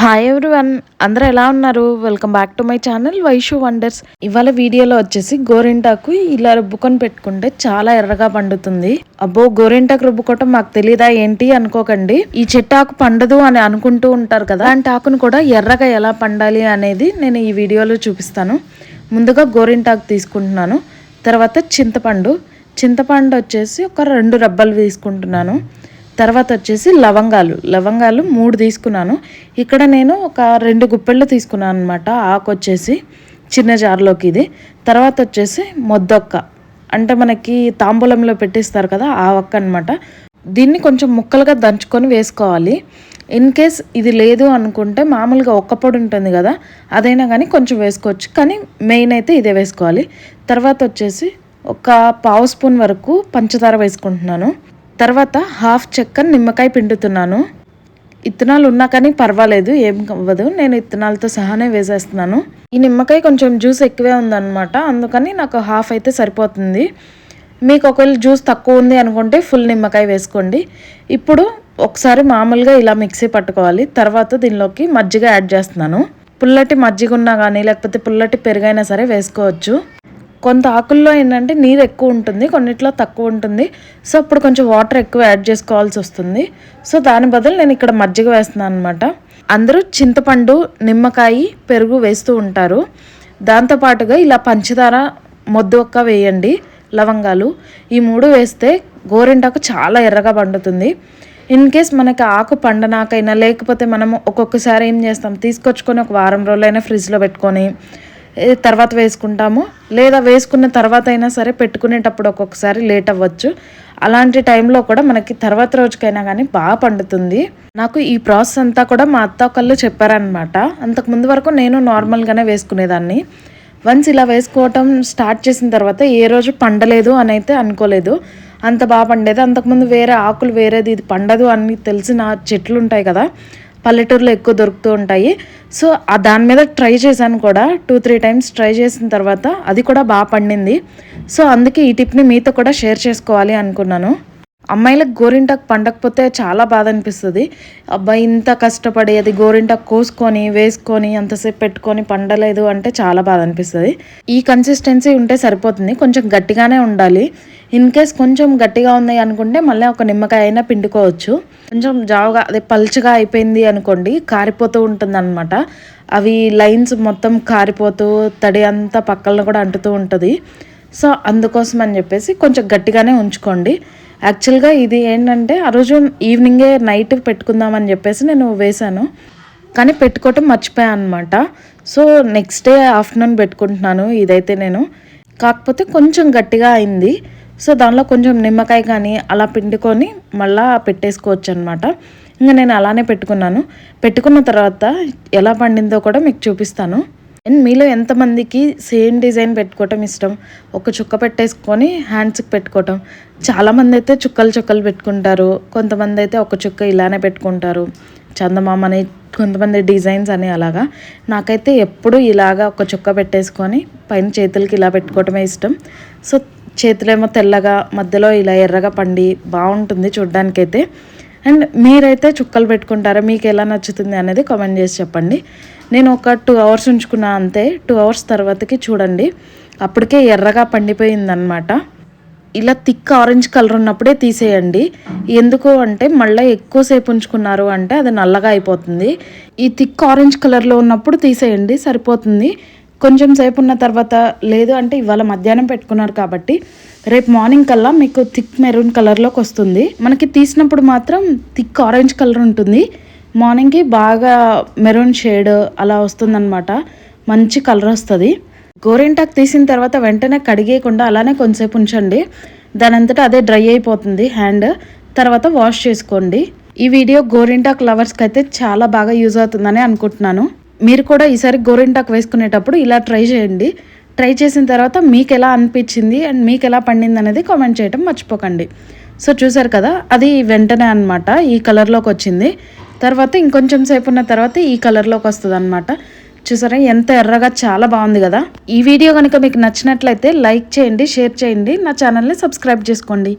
Hi one అందరూ ఎలా ఉన్నారు? Welcome back to my channel Vaishu wonders ఇవాళ వీడియోలో వచ్చేసి గోరింటాకు ఇలా రుబ్బుకొని పెట్టుకుంటే చాలా ఎర్రగా పండుతుంది. అబ్బో గోరింటాకు రుబ్బుకోవటం మాకు తెలీదా ఏంటి అనుకోకండి. ఈ చెట్టాకు పండదు అని అనుకుంటూ ఉంటారు కదా అలాంటి ఆకును కూడా ఎర్రగా ఎలా పండాలి అనేది నేను ఈ వీడియోలో చూపిస్తాను. ముందుగా గోరింటాకు తీసుకుంటున్నాను. తర్వాత చింతపండు. చింతపండు వచ్చేసి ఒక రెండు రబ్బలు తీసుకుంటున్నాను. తర్వాత వచ్చేసి లవంగాలు. లవంగాలు మూడు తీసుకున్నాను. ఇక్కడ నేను ఒక రెండు గుప్పెళ్ళు తీసుకున్నాను అనమాట ఆకు వచ్చేసి చిన్న జార్లోకి ఇది. తర్వాత వచ్చేసి మొద్దొక్క. అంటే మనకి తాంబూలంలో పెట్టిస్తారు కదా ఆ ఒక్క అనమాట దీన్ని కొంచెం ముక్కలుగా దంచుకొని వేసుకోవాలి. ఇన్ కేస్ ఇది లేదు అనుకుంటే మామూలుగా ఒక్క పొడి ఉంటుంది కదా అదైనా కానీ కొంచెం వేసుకోవచ్చు. కానీ మెయిన్ అయితే ఇదే వేసుకోవాలి. తర్వాత వచ్చేసి ఒక పావు స్పూన్ వరకు పంచదార వేసుకుంటున్నాను. తర్వాత హాఫ్ చెక్క నిమ్మకాయ పిండుతున్నాను. ఇత్తనాలు ఉన్నా కానీ పర్వాలేదు ఏం అవ్వదు. నేను ఇత్తనాలతో సహానే వేసేస్తున్నాను. ఈ నిమ్మకాయ కొంచెం జ్యూస్ ఎక్కువే ఉందన్నమాట. అందుకని నాకు హాఫ్ అయితే సరిపోతుంది. మీకు ఒకవేళ జ్యూస్ తక్కువ ఉంది అనుకుంటే ఫుల్ నిమ్మకాయ వేసుకోండి. ఇప్పుడు ఒకసారి మామూలుగా ఇలా మిక్సీ పట్టుకోవాలి. తర్వాత దీనిలోకి మజ్జిగ యాడ్ చేస్తున్నాను. పుల్లటి మజ్జిగ ఉన్నా కానీ లేకపోతే పుల్లటి పెరుగైనా సరే వేసుకోవచ్చు. కొంత ఆకుల్లో ఏంటంటే నీరు ఎక్కువ ఉంటుంది కొన్నిట్లో తక్కువ ఉంటుంది. సో అప్పుడు కొంచెం వాటర్ ఎక్కువ యాడ్ చేసుకోవాల్సి వస్తుంది. సో దాని బదులు నేను ఇక్కడ మజ్జిగ వేస్తున్నాను అనమాట అందరూ చింతపండు నిమ్మకాయ పెరుగు వేస్తూ ఉంటారు. దాంతోపాటుగా ఇలా పంచదార మొద్దు ఒక్క వేయండి లవంగాలు. ఈ మూడు వేస్తే గోరింటాకు చాలా ఎర్రగా పండుతుంది. ఇన్ కేస్ మనకి ఆకు పండనాకైనా లేకపోతే మనం ఒక్కొక్కసారి ఏం చేస్తాం తీసుకొచ్చుకొని ఒక వారం రోజులైనా ఫ్రిడ్జ్లో పెట్టుకొని తర్వాత వేసుకుంటాము. లేదా వేసుకున్న తర్వాత అయినా సరే పెట్టుకునేటప్పుడు ఒక్కొక్కసారి లేట్ అవ్వచ్చు. అలాంటి టైంలో కూడా మనకి తర్వాత రోజుకైనా కానీ బాగా పండుతుంది. నాకు ఈ ప్రాసెస్ అంతా కూడా మా అత్త ఒకళ్ళు చెప్పారనమాట అంతకు ముందు వరకు నేను నార్మల్గానే వేసుకునేదాన్ని. వన్స్ ఇలా వేసుకోవటం స్టార్ట్ చేసిన తర్వాత ఏ రోజు పండలేదు అని అయితే అనుకోలేదు. అంత బాగా పండేది. అంతకుముందు వేరే ఆకులు వేరేది ఇది పండదు అని తెలిసిన చెట్లు ఉంటాయి కదా. పల్లెటూరులో ఎక్కువ దొరుకుతూ ఉంటాయి. సో ఆ దాని మీద ట్రై చేశాను కూడా. టూ త్రీ టైమ్స్ ట్రై చేసిన తర్వాత అది కూడా బాగా పండింది. సో అందుకే ఈ టిప్ని మీతో కూడా షేర్ చేసుకోవాలి అనుకున్నాను. అమ్మాయిలకు గోరింటాకు పండకపోతే చాలా బాధ అనిపిస్తుంది. అబ్బాయి ఇంత కష్టపడి అది గోరింటాకు కోసుకొని వేసుకొని అంతసేపు పెట్టుకొని పండలేదు అంటే చాలా బాధ అనిపిస్తుంది. ఈ కన్సిస్టెన్సీ ఉంటే సరిపోతుంది. కొంచెం గట్టిగానే ఉండాలి. ఇన్ కేస్ కొంచెం గట్టిగా ఉంది అనుకుంటే మళ్ళీ ఒక నిమ్మకాయ అయినా పిండుకోవచ్చు. కొంచెం జావుగా అదే పల్చగా అయిపోయింది అనుకోండి కారిపోతూ ఉంటుంది అనమాట అవి లైన్స్ మొత్తం కారిపోతూ తడి అంతా పక్కన కూడా అంటుతూ ఉంటుంది. సో అందుకోసం అని చెప్పేసి కొంచెం గట్టిగానే ఉంచుకోండి. యాక్చువల్గా ఇది ఏంటంటే ఆ రోజు ఈవినింగే నైట్ పెట్టుకుందామని చెప్పేసి నేను వేశాను. కానీ పెట్టుకోవటం మర్చిపోయాను అనమాట సో నెక్స్ట్ డే ఆఫ్టర్నూన్ పెట్టుకుంటున్నాను ఇదైతే నేను. కాకపోతే కొంచెం గట్టిగా అయింది. సో దానిలో కొంచెం నిమ్మకాయ కానీ అలా పిండుకొని మళ్ళా పెట్టేసుకోవచ్చు అనమాట ఇంకా నేను అలానే పెట్టుకున్నాను. పెట్టుకున్న తర్వాత ఎలా పండిందో కూడా మీకు చూపిస్తాను. అండ్ మీలో ఎంతమందికి సేమ్ డిజైన్ పెట్టుకోవటం ఇష్టం? ఒక చుక్క పెట్టేసుకొని హ్యాండ్స్కి పెట్టుకోవటం. చాలామంది అయితే చుక్కలు చుక్కలు పెట్టుకుంటారు. కొంతమంది అయితే ఒక చుక్క ఇలానే పెట్టుకుంటారు. చందమామ అనే కొంతమంది డిజైన్స్ అని అలాగా. నాకైతే ఎప్పుడు ఇలాగా ఒక చుక్క పెట్టేసుకొని పైన చేతులకి ఇలా పెట్టుకోవటమే ఇష్టం. సో చేతులేమో తెల్లగా మధ్యలో ఇలా ఎర్రగా పండి బాగుంటుంది చూడ్డానికైతే. అండ్ మీరైతే చుక్కలు పెట్టుకుంటారా? మీకు ఎలా నచ్చుతుంది అనేది కామెంట్ చేసి చెప్పండి. నేను ఒక టూ అవర్స్ ఉంచుకున్నా అంతే. టూ అవర్స్ తర్వాతకి చూడండి. అప్పటికే ఎర్రగా పండిపోయిందనమాట ఇలా థిక్ ఆరెంజ్ కలర్ ఉన్నప్పుడే తీసేయండి. ఎందుకు అంటే మళ్ళీ ఎక్కువసేపు ఉంచుకున్నారు అంటే అది నల్లగా అయిపోతుంది. ఈ థిక్ ఆరెంజ్ కలర్లో ఉన్నప్పుడు తీసేయండి. సరిపోతుంది. కొంచెం సేపు ఉన్న తర్వాత లేదు అంటే ఇవాళ మధ్యాహ్నం పెట్టుకున్నారు కాబట్టి రేపు మార్నింగ్ కల్లా మీకు థిక్ మెరూన్ కలర్లోకి వస్తుంది. మనకి తీసినప్పుడు మాత్రం థిక్ ఆరెంజ్ కలర్ ఉంటుంది. మార్నింగ్కి బాగా మెరూన్ షేడ్ అలా వస్తుందన్నమాట. మంచి కలర్ వస్తుంది. గోరింటాకు తీసిన తర్వాత వెంటనే కడిగేయకుండా అలానే కొంతసేపు ఉంచండి. దాని అంతటా అదే డ్రై అయిపోతుంది హ్యాండ్. తర్వాత వాష్ చేసుకోండి. ఈ వీడియో గోరింటాక్ లవర్స్కి అయితే చాలా బాగా యూజ్ అవుతుందని అనుకుంటున్నాను. మీరు కూడా ఈసారి గోరింటాకు వేసుకునేటప్పుడు ఇలా ట్రై చేయండి. ట్రై చేసిన తర్వాత మీకు ఎలా అనిపించింది అండ్ మీకు ఎలా పండింది అనేది కామెంట్ చేయటం మర్చిపోకండి. సో చూసారు కదా అది వెంటనే అనమాట ఈ కలర్లోకి వచ్చింది. తర్వాత ఇంకొంచెం సేపు ఉన్న తర్వాత ఈ కలర్లోకి వస్తుంది అనమాట చూసారా ఎంత ఎర్రగా చాలా బాగుంది కదా. ఈ వీడియో కనుక మీకు నచ్చినట్లయితే లైక్ చేయండి షేర్ చేయండి నా ఛానల్ని సబ్స్క్రైబ్ చేసుకోండి.